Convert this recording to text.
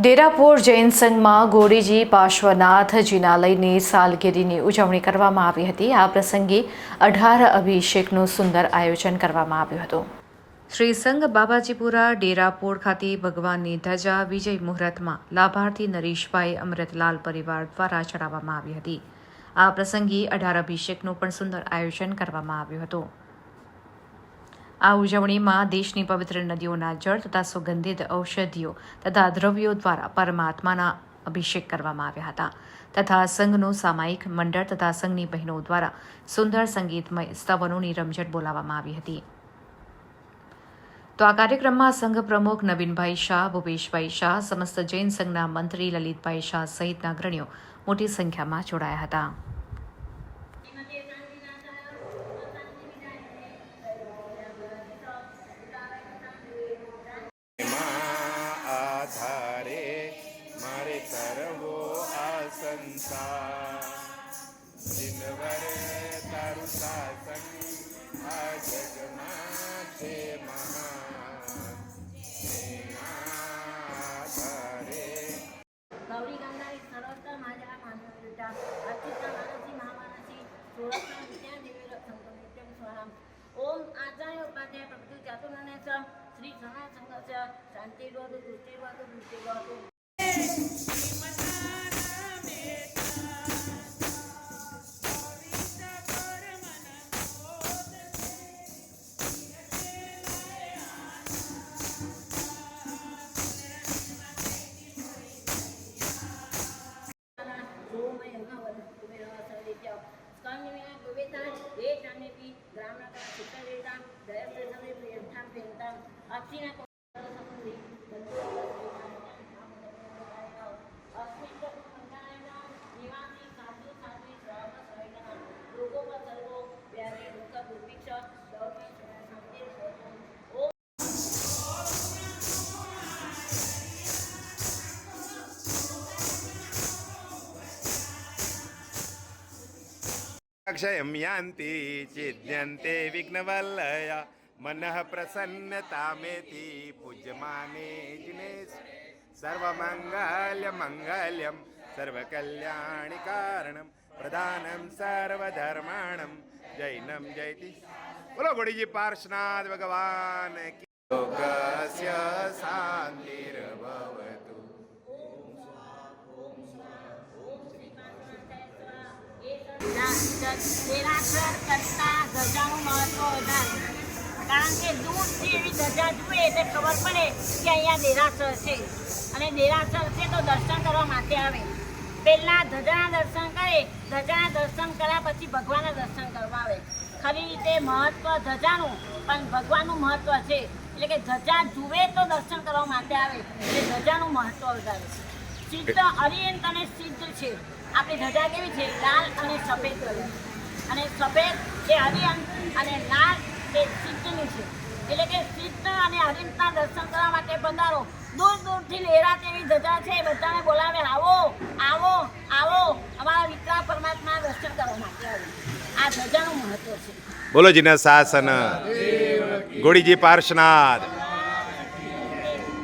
ડેરાપુર જૈન સંઘમાં ગોરીજી પાર્શ્વનાથ જિનાલયની સાલગીરીની ઉજવણી કરવામાં આવી હતી. આ પ્રસંગે અઢાર અભિષેકનું સુંદર આયોજન કરવામાં આવ્યું હતું. શ્રી સંઘ બાબાજીપુરા ડેરાપોર ખાતે ભગવાનની ધજા, વિજય મુહૂર્તમાં લાભાર્થી નરેશભાઈ અમૃતલાલ પરિવાર દ્વારા ચડાવવામાં આવી હતી. આ પ્રસંગે અઢાર અભિષેકનું પણ સુંદર આયોજન કરવામાં આવ્યું હતું. આ ઉજવણીમાં દેશની પવિત્ર નદીઓના જળ તથા સુગંધિત ઔષધિઓ તથા દ્રવ્યો દ્વારા પરમાત્માના અભિષેક કરવામાં આવ્યા હતા તથા સંઘનું સામાયિક મંડળ તથા સંઘની બહેનો દ્વારા સુંદર સંગીતમય સ્તવનોની રમઝટ બોલાવવામાં આવી હતી. તો આ કાર્યક્રમમાં સંઘ પ્રમુખ નવીનભાઈ શાહ, ભૂપેશભાઈ શાહ, સમસ્ત જૈન સંઘના મંત્રી લલિતભાઈ શાહ સહિતના અગ્રણીઓ મોટી સંખ્યામાં જોડાયા હતા. संसा दिनभर तारुसा संग जगनाचे महा. गौरी गंगा सर्वत्र माझ्या मानविता अर्चिता मानसी महामानसी सोळा विद्या देवी संगमित्यम स्वयं ओम आचार्य उपाध्याय प्रकृती चातुर्ण्याचा श्री सना संघाचा शांती गोद दृष्टी Pakistan, the every time we have campaign done, I've seen it अक्षयं यान्ति चिद्यन्ते विघ्नवल्लया। मनः प्रसन्नतामेति पूज्यमाने जिनेश। सर्वमङ्गल्यमङ्गल्यं सर्वकल्याणिकारणं प्रधानं सर्वधर्माणं। जैनं जयति बोलो पुलो पार्श्वनाथ भगवान् દેરાસર કરતા ધજાનું મહત્વ વધારે. કારણ કે દૂધ જેવી ધજા જુએ એટલે ખબર પડે કે અહીંયા દેરાસર છે. અને દેરાસર છે તો દર્શન કરવા માટે આવે. પહેલાં ધજાના દર્શન કરે, ધજાના દર્શન કર્યા પછી ભગવાનના દર્શન કરવા આવે. ખરી રીતે મહત્વ ધજાનું, પણ ભગવાનનું મહત્વ છે. એટલે કે ધજા જુએ તો દર્શન કરવા માટે આવે. એટલે ધજાનું મહત્વ વધારે. છે સિદ્ધ અરિયંત અને સિદ્ધ છે. આપણી ધજા કેવી છે? લાલ અને સફેદ કલર. અને સફેદ એ હરિયંત અને લાલ તે સિદ્ધની છે. એટલે કે સિદ્ધ અને હરિયંતના દર્શન કરવા માટે બંધારો દૂર દૂરથી લેરા તેવી ધજા છે. બધાને બોલાવે, આવો આવો આવો. અમારા વિકરા પરમાત્મા દર્શન કરવા માટે આવે આ છે. બોલો શાસન ગોળીજી પાર્શનાથ.